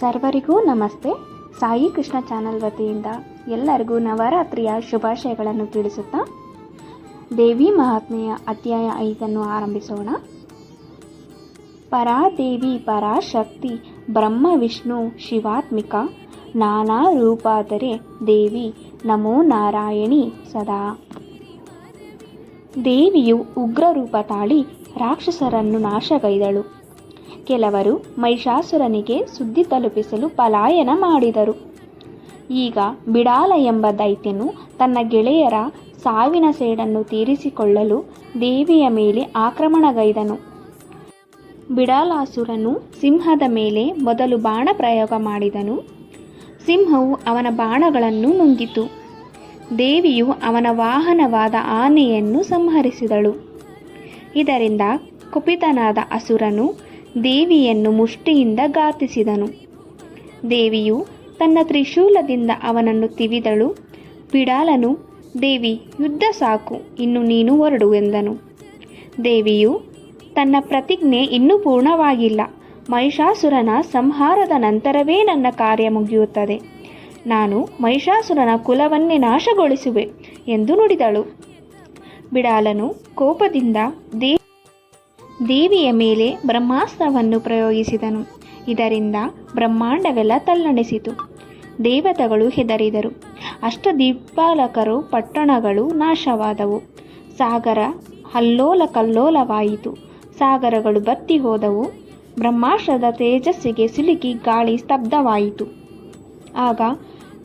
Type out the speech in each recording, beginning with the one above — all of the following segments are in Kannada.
ಸರ್ವರಿಗೂ ನಮಸ್ತೆ. ಸಾಯಿ ಕೃಷ್ಣ ಚಾನಲ್ ವತಿಯಿಂದ ಎಲ್ಲರಿಗೂ ನವರಾತ್ರಿಯ ಶುಭಾಶಯಗಳನ್ನು ತಿಳಿಸುತ್ತಾ ದೇವಿ ಮಹಾತ್ಮೆಯ ಅಧ್ಯಾಯ ಐದನ್ನು ಆರಂಭಿಸೋಣ. ಪರಾದೇವಿ ಪರಾಶಕ್ತಿ ಬ್ರಹ್ಮ ವಿಷ್ಣು ಶಿವಾತ್ಮಿಕ ನಾನಾ ರೂಪಾದರೆ ದೇವಿ ನಮೋ ನಾರಾಯಣಿ ಸದಾ. ದೇವಿಯು ಉಗ್ರ ರೂಪ ತಾಳಿ ರಾಕ್ಷಸರನ್ನು ನಾಶಗೈದಳು. ಕೆಲವರು ಮಹಿಷಾಸುರನಿಗೆ ಸುದ್ದಿ ತಲುಪಿಸಲು ಪಲಾಯನ ಮಾಡಿದರು. ಈಗ ಬಿಡಾಲ ಎಂಬ ದೈತ್ಯನು ತನ್ನ ಗೆಳೆಯರ ಸಾವಿನ ಸೇಡನ್ನು ತೀರಿಸಿಕೊಳ್ಳಲು ದೇವಿಯ ಮೇಲೆ ಆಕ್ರಮಣಗೈದನು. ಬಿಡಾಲಾಸುರನು ಸಿಂಹದ ಮೇಲೆ ಮೊದಲು ಬಾಣ ಪ್ರಯೋಗ ಮಾಡಿದನು. ಸಿಂಹವು ಅವನ ಬಾಣಗಳನ್ನು ನುಂಗಿತು. ದೇವಿಯು ಅವನ ವಾಹನವಾದ ಆನೆಯನ್ನು ಸಂಹರಿಸಿದಳು. ಇದರಿಂದ ಕುಪಿತನಾದ ಅಸುರನು ದೇವಿಯನ್ನು ಮುಷ್ಟಿಯಿಂದ ಗಾತಿಸಿದನು ದೇವಿಯು ತನ್ನ ತ್ರಿಶೂಲದಿಂದ ಅವನನ್ನು ತಿವಿದಳು. ಬಿಡಾಲನು, ದೇವಿ, ಯುದ್ಧ ಸಾಕು, ಇನ್ನು ನೀನು ಹೊರಡು ಎಂದನು. ದೇವಿಯು, ತನ್ನ ಪ್ರತಿಜ್ಞೆ ಇನ್ನೂ ಪೂರ್ಣವಾಗಿಲ್ಲ. ಮಹಿಷಾಸುರನ ಸಂಹಾರದ ನಂತರವೇ ನನ್ನ ಕಾರ್ಯ ಮುಗಿಯುತ್ತದೆ. ನಾನು ಮಹಿಷಾಸುರನ ಕುಲವನ್ನೇ ನಾಶಗೊಳಿಸುವೆ ಎಂದು ನುಡಿದಳು. ಬಿಡಾಲನು ಕೋಪದಿಂದ ದೇ ದೇವಿಯ ಮೇಲೆ ಬ್ರಹ್ಮಾಸ್ತ್ರವನ್ನು ಪ್ರಯೋಗಿಸಿದನು. ಇದರಿಂದ ಬ್ರಹ್ಮಾಂಡವೆಲ್ಲ ತಲ್ಲಣಿಸಿತು. ದೇವತೆಗಳು ಹೆದರಿದರು. ಅಷ್ಟದೀಪಾಲಕರು ಪಟ್ಟಣಗಳು ನಾಶವಾದವು. ಸಾಗರ ಹಲ್ಲೋಲ ಕಲ್ಲೋಲವಾಯಿತು ಸಾಗರಗಳು ಬತ್ತಿ ಹೋದವು. ಬ್ರಹ್ಮಾಸ್ತ್ರದ ತೇಜಸ್ಸಿಗೆ ಸಿಲುಕಿ ಗಾಳಿ ಸ್ತಬ್ಧವಾಯಿತು. ಆಗ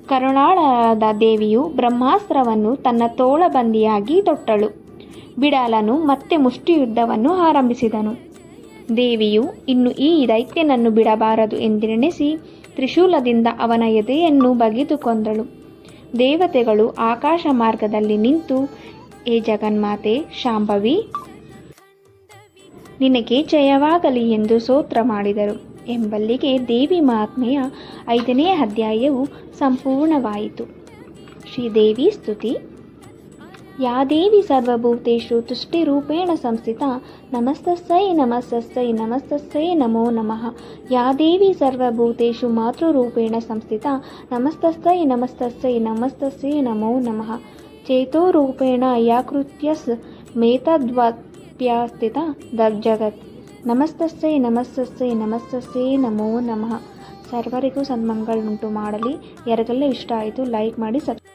ಕರುಣಾಳದ ದೇವಿಯು ಬ್ರಹ್ಮಾಸ್ತ್ರವನ್ನು ತನ್ನ ತೋಳಬಂದಿಯಾಗಿ ತೊಟ್ಟಳು. ಬಿಡಾಲನು ಮತ್ತೆ ಮುಷ್ಟಿಯುದ್ಧವನ್ನು ಆರಂಭಿಸಿದನು. ದೇವಿಯು, ಇನ್ನು ಈ ದೈತ್ಯನನ್ನು ಬಿಡಬಾರದು ಎಂದೆಣಿಸಿ ತ್ರಿಶೂಲದಿಂದ ಅವನ ಎದೆಯನ್ನು ಬಗೆದುಕೊಂದಳು ದೇವತೆಗಳು ಆಕಾಶ ಮಾರ್ಗದಲ್ಲಿ ನಿಂತು, ಏ ಜಗನ್ಮಾತೆ, ಶಾಂಭವಿ, ನಿನಗೆ ಜಯವಾಗಲಿ ಎಂದು ಸೋತ್ರ ಮಾಡಿದರು. ಎಂಬಲ್ಲಿಗೆ ದೇವಿ ಮಹಾತ್ಮೆಯ ಐದನೇ ಅಧ್ಯಾಯವು ಸಂಪೂರ್ಣವಾಯಿತು. ಶ್ರೀದೇವಿ ಸ್ತುತಿ. ಯಾ ದೇವಿ ಸರ್ವಭೂತೇಶು ತುಷ್ಟಿರೂಪೇಣ ಸಂಸ್ಥಿತ, ನಮಸ್ತಸ್ಸೈ ನಮಸ್ತಸ್ಸೈ ನಮಸ್ತಸ್ಸೈ ನಮೋ ನಮಃ. ಯಾ ದೇವಿ ಸರ್ವಭೂತೇಶು ಮಾತೃರೂಪೇಣ ಸಂಸ್ಥಿತ, ನಮಸ್ತಸ್ಸೈ ನಮಸ್ತಸ್ಸೈ ನಮಸ್ತಸ್ಸೈ ನಮೋ ನಮಃ. ಚೇತೋರೂಪೇಣ ಯಾ ಕೃತ್ಯಸ್ ಮೇತದ್ವಪ್ಯಾಸ್ಥಿತ ಜಗತ್ ನಮಸ್ತಸ್ಸೈ ನಮಸ್ತಸ್ಸೈ ನಮಸ್ತಸ್ಸೈ ನಮೋ ನಮಃ. ಸರ್ವರಿಗೂ ಸನ್ಮಂಗಳುಂಟು ಮಾಡಲಿ. ಯಾರಿಗೆಲ್ಲ ಇಷ್ಟ ಆಯಿತು, ಲೈಕ್ ಮಾಡಿ, ಸಬ್